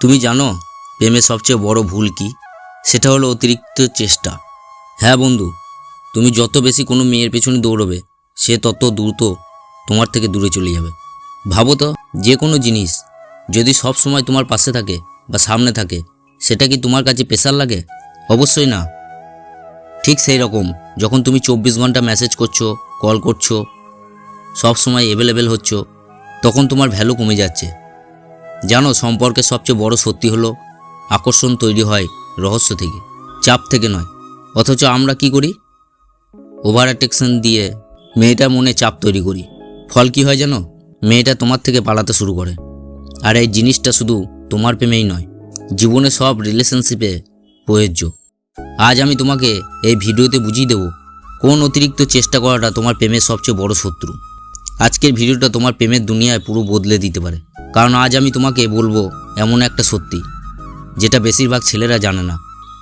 তুমি জানো প্রেমের সবচেয়ে বড় ভুল কি? সেটা হলো অতিরিক্ত চেষ্টা। হ্যাঁ বন্ধু, তুমি যত বেশি কোনো মেয়ের পেছনে দৌড়বে, সে তত দ্রুত তোমার থেকে দূরে চলে যাবে। ভাবো তো, যে কোনো জিনিস যদি সব সময় তোমার পাশে থাকে বা সামনে থাকে, সেটা কি তোমার কাছে প্রেশার লাগে? অবশ্যই না। ঠিক সেই রকম, যখন তুমি চব্বিশ ঘণ্টা মেসেজ করছ কল করছ, সব সময় অ্যাভেলেবেল হচ্ছ, তখন তোমার ভ্যালু কমে যাচ্ছে। জানো সম্পর্কের সবচেয়ে বড় সত্যি হলো, আকর্ষণ তৈরি হয় রহস্য থেকে, চাপ থেকে নয়। অথচ আমরা কি করি? ওভার অ্যাটেকশন দিয়ে মেয়েটার মনে চাপ তৈরি করি। ফল কি হয় জানো? মেয়েটা তোমার থেকে পালাতে শুরু করে। আর এই জিনিসটা শুধু তোমার প্রেমেই নয়, জীবনে সব রিলেশনশিপে প্রযোজ্য। আজ আমি তোমাকে এই ভিডিওতে বুঝিয়ে দেব, কোন অতিরিক্ত চেষ্টা করাটা তোমার প্রেমের সবচেয়ে বড় শত্রু। আজকের ভিডিওটা তোমার প্রেমের দুনিয়ায় পুরো বদলে দিতে পারে। কারণ আজ আমি তোমাকে বলব এমন একটা সত্যি, যেটা বেশিরভাগ ছেলেরা জানে না।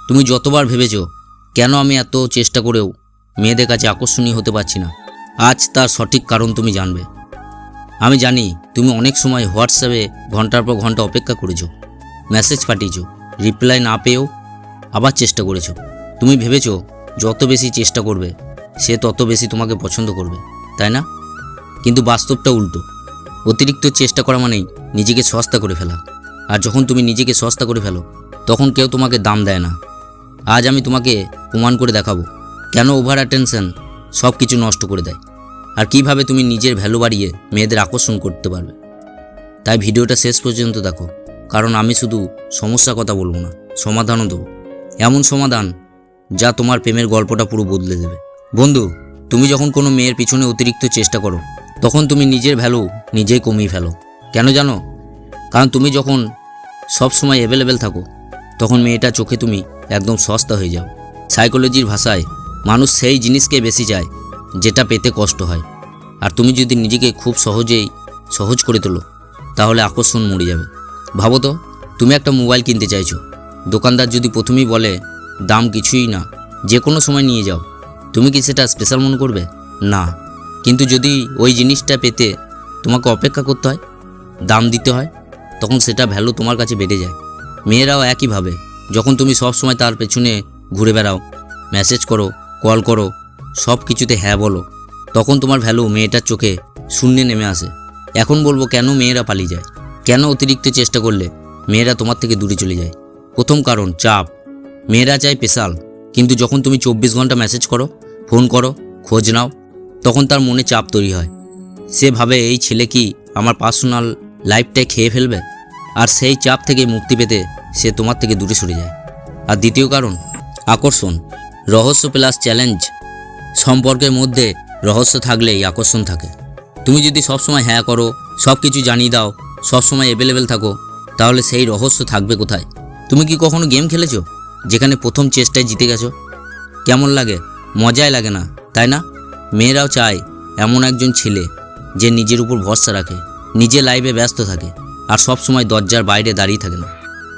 তুমি যতবার ভেবেছ, কেন আমি এত চেষ্টা করেও মেয়েদের কাছে আকর্ষণীয় হতে পারছি না, আজ তার সঠিক কারণ তুমি জানবে। আমি জানি তুমি অনেক সময় হোয়াটসঅ্যাপে ঘণ্টার পর ঘণ্টা অপেক্ষা করেছ, মেসেজ পাঠিয়েছো, রিপ্লাই না পেয়েও আবার চেষ্টা করেছ। তুমি ভেবেছো, যত বেশি চেষ্টা করবে, সে তত বেশি তোমাকে পছন্দ করবে, তাই না? কিন্তু বাস্তবটা উল্টো। অতিরিক্ত চেষ্টা করা মানেই নিজেকে সস্তা করে ফেলা। আর যখন তুমি নিজেকে সস্তা করে ফেলো, তখন কেউ তোমাকে দাম দেয় না। আজ আমি তোমাকে প্রমাণ করে দেখাবো কেন ওভার অ্যাটেনশন সব কিছু নষ্ট করে দেয় আর কীভাবে তুমি নিজের ভ্যালু বাড়িয়ে মেয়েদের আকর্ষণ করতে পারবে। তাই ভিডিওটা শেষ পর্যন্ত দেখো, কারণ আমি শুধু সমস্যার কথা বলব না, সমাধানও দেবো। এমন সমাধান যা তোমার প্রেমের গল্পটা পুরো বদলে দেবে। বন্ধু, তুমি যখন কোনো মেয়ের পিছনে অতিরিক্ত চেষ্টা করো, তখন তুমি নিজের ভ্যালু নিজেই কমিয়ে ফেলো। কেন জানো? কারণ তুমি যখন সব সময় অ্যাভেলেবেল থাকো, তখন মেয়েটা চোখে তুমি একদম সস্তা হয়ে যাও। সাইকোলজির ভাষায় মানুষ সেই জিনিসকে বেশি চায়, যেটা পেতে কষ্ট হয়। আর তুমি যদি নিজেকে খুব সহজেই সহজ করে তোলো, তাহলে আকর্ষণ মরে যাবে। ভাবো তো, তুমি একটা মোবাইল কিনতে চাইছো। দোকানদার যদি প্রথমেই বলে, দাম কিছুই না যে কোনো সময় নিয়ে যাও। তুমি কি সেটা স্পেশাল মনে করবে? না। কিন্তু যদি ওই জিনিসটা পেতে তোমাকে অপেক্ষা করতে হয় দাম দিতে হয়, তখন সেটা ভ্যালু তোমার কাছে বেড়ে যায়। মেয়েরাও একইভাবে যখন তুমি সব সময় তার পেছনে ঘুরে বেড়াও মেসেজ করো কল করো, সব কিছুতে হ্যাঁ বলো, তখন তোমার ভ্যালু মেয়েটার চোখে শূন্যে নেমে আসে। এখন বলব কেন মেয়েরা পালিয়ে যায়? কেন অতিরিক্ত চেষ্টা করলে মেয়েরা তোমার থেকে দূরে চলে যায়? প্রথম কারণ, চাপ। মেয়েরা চায় স্পেশাল কিন্তু যখন তুমি চব্বিশ ঘণ্টা মেসেজ করো ফোন করো, খোঁজ নাও, তখন তার মনে চাপ তৈরি হয়। সে ভাবে, এই ছেলে কি আমার পার্সোনাল লাইফটাই খেয়ে ফেলবে, আর সেই চাপ থেকে মুক্তি পেতে সে তোমার থেকে দূরে সরে যায়। আর দ্বিতীয় কারণ, আকর্ষণ, রহস্য প্লাস চ্যালেঞ্জ সম্পর্কের মধ্যে রহস্য থাকলেই আকর্ষণ থাকে। তুমি যদি সবসময় হ্যাঁ করো সব কিছু জানিয়ে দাও, সবসময় অ্যাভেলেবেল থাকো, তাহলে সেই রহস্য থাকবে কোথায়? তুমি কি কখনো গেম খেলেছো, যেখানে প্রথম চেষ্টায় জিতে গেছো? কেমন লাগে? মজাই লাগে না, তাই না? মেয়েরাও চায় এমন একজন ছেলে, যে নিজের উপর ভরসা রাখে। নিজে লাইফে ব্যস্ত থাকে আর সব সময় দরজার বাইরে দাঁড়িয়ে থাকে না।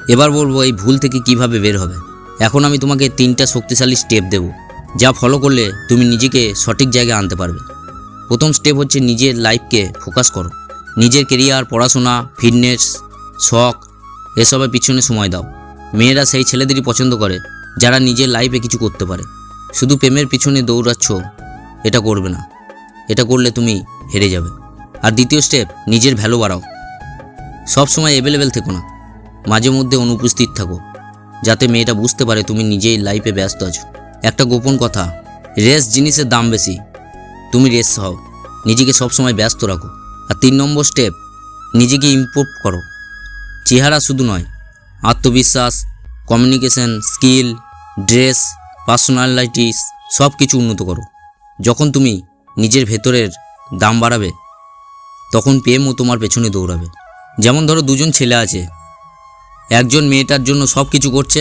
এবার বলব এই ভুল থেকে কীভাবে বের হবে? এখন আমি তোমাকে তিনটা শক্তিশালী স্টেপ দেব, যা ফলো করলে তুমি নিজেকে সঠিক জায়গায় আনতে পারবে। প্রথম স্টেপ হচ্ছে নিজের লাইফকে ফোকাস করো। নিজের কেরিয়ার পড়াশোনা ফিটনেস শখ, এসবের পিছনে সময় দাও। মেয়েরা সেই ছেলেদেরই পছন্দ করে, যারা নিজের লাইফে কিছু করতে পারে। শুধু প্রেমের পিছনে দৌড়াচ্ছ, এটা করবে না। এটা করলে তুমি হেরে যাবে। আর দ্বিতীয় স্টেপ নিজের ভ্যালু বাড়াও। সব সময় অ্যাভেলেবেল থেকো না। মাঝে মধ্যে অনুপস্থিত থাকো। যাতে মেয়েটা বুঝতে পারে তুমি নিজেই লাইফে ব্যস্ত আছো। একটা গোপন কথা রেস জিনিসের দাম বেশি। তুমি রেস হও। নিজেকে সবসময় ব্যস্ত রাখো। আর তিন নম্বর স্টেপ নিজেকে ইমপ্রুভ করো। চেহারা শুধু নয়, আত্মবিশ্বাস কমিউনিকেশন স্কিল ড্রেস পার্সোনালিটিস সব কিছু উন্নত করো। যখন তুমি নিজের ভেতরের দাম বাড়াবে তখন প্রেমও তোমার পেছনে দৌড়াবে। যেমন ধরো দুজন ছেলে আছে, একজন মেয়েটার জন্য সব কিছু করছে,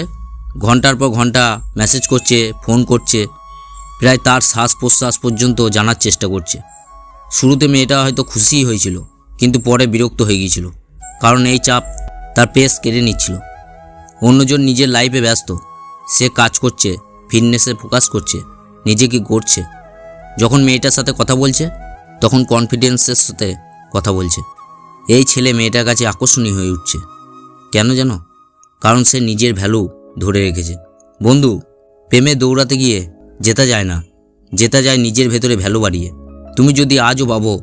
ঘণ্টার পর ঘণ্টা মেসেজ করছে ফোন করছে, প্রায় তার শ্বাস প্রশ্বাস পর্যন্ত জানার চেষ্টা করছে। শুরুতে মেয়েটা হয়তো খুশিই হয়েছিল, কিন্তু পরে বিরক্ত হয়ে গিয়েছিল, কারণ এই চাপ তার পেস কেড়ে নিচ্ছিল। অন্যজন নিজের লাইফে ব্যস্ত, সে কাজ করছে ফিটনেসে ফোকাস করছে, নিজেকে গড়ছে। যখন মেয়েটার সাথে কথা বলছে, তখন কনফিডেন্সের সাথে কথা বলছে। এই ছেলে মেয়েটার কাছে আকর্ষণীয় হয়ে উঠছে। কেন জানো? কারণ সে নিজের ভ্যালু ধরে রেখেছে। বন্ধু, প্রেমে দৌড়াতে গিয়ে জেতা যায় না। জেতা যায় নিজের ভেতরে ভ্যালু বাড়িয়ে। তুমি যদি আজও ভাবো,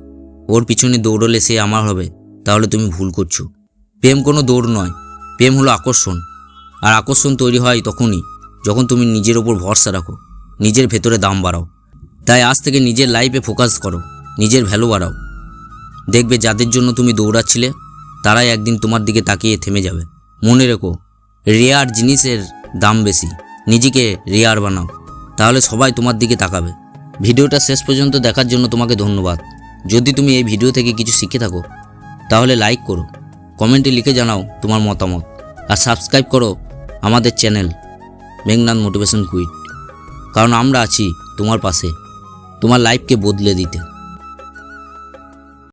ওর পিছনে দৌড়লে সে আমার হবে, তাহলে তুমি ভুল করছ। প্রেম কোনো দৌড় নয়। প্রেম হলো আকর্ষণ। আর আকর্ষণ তৈরি হয় তখনই যখন তুমি নিজের ওপর ভরসা রাখো, নিজের ভেতরে দাম বাড়াও। তাই আজ থেকে নিজের লাইফে ফোকাস করো, নিজের ভ্যালু বাড়াও। দেখবে যাদের জন্য তুমি দৌড়াচ্ছিলে, তারাই একদিন তোমার দিকে তাকিয়ে থেমে যাবে। মনে রেখো, রেয়ার জিনিসের দাম বেশি, নিজেকে রেয়ার বানাও, তাহলে সবাই তোমার দিকে তাকাবে। ভিডিওটা শেষ পর্যন্ত দেখার জন্য তোমাকে ধন্যবাদ। যদি তুমি এই ভিডিও থেকে কিছু শিখে থাকো, তাহলে লাইক করো, কমেন্টে লিখে জানাও তোমার মতামত, আর সাবস্ক্রাইব করো আমাদের চ্যানেল মেঘনাথ মোটিভেশন কুইট, কারণ আমরা আছি তোমার পাশে, তোমার লাইফকে বদলে দিতে।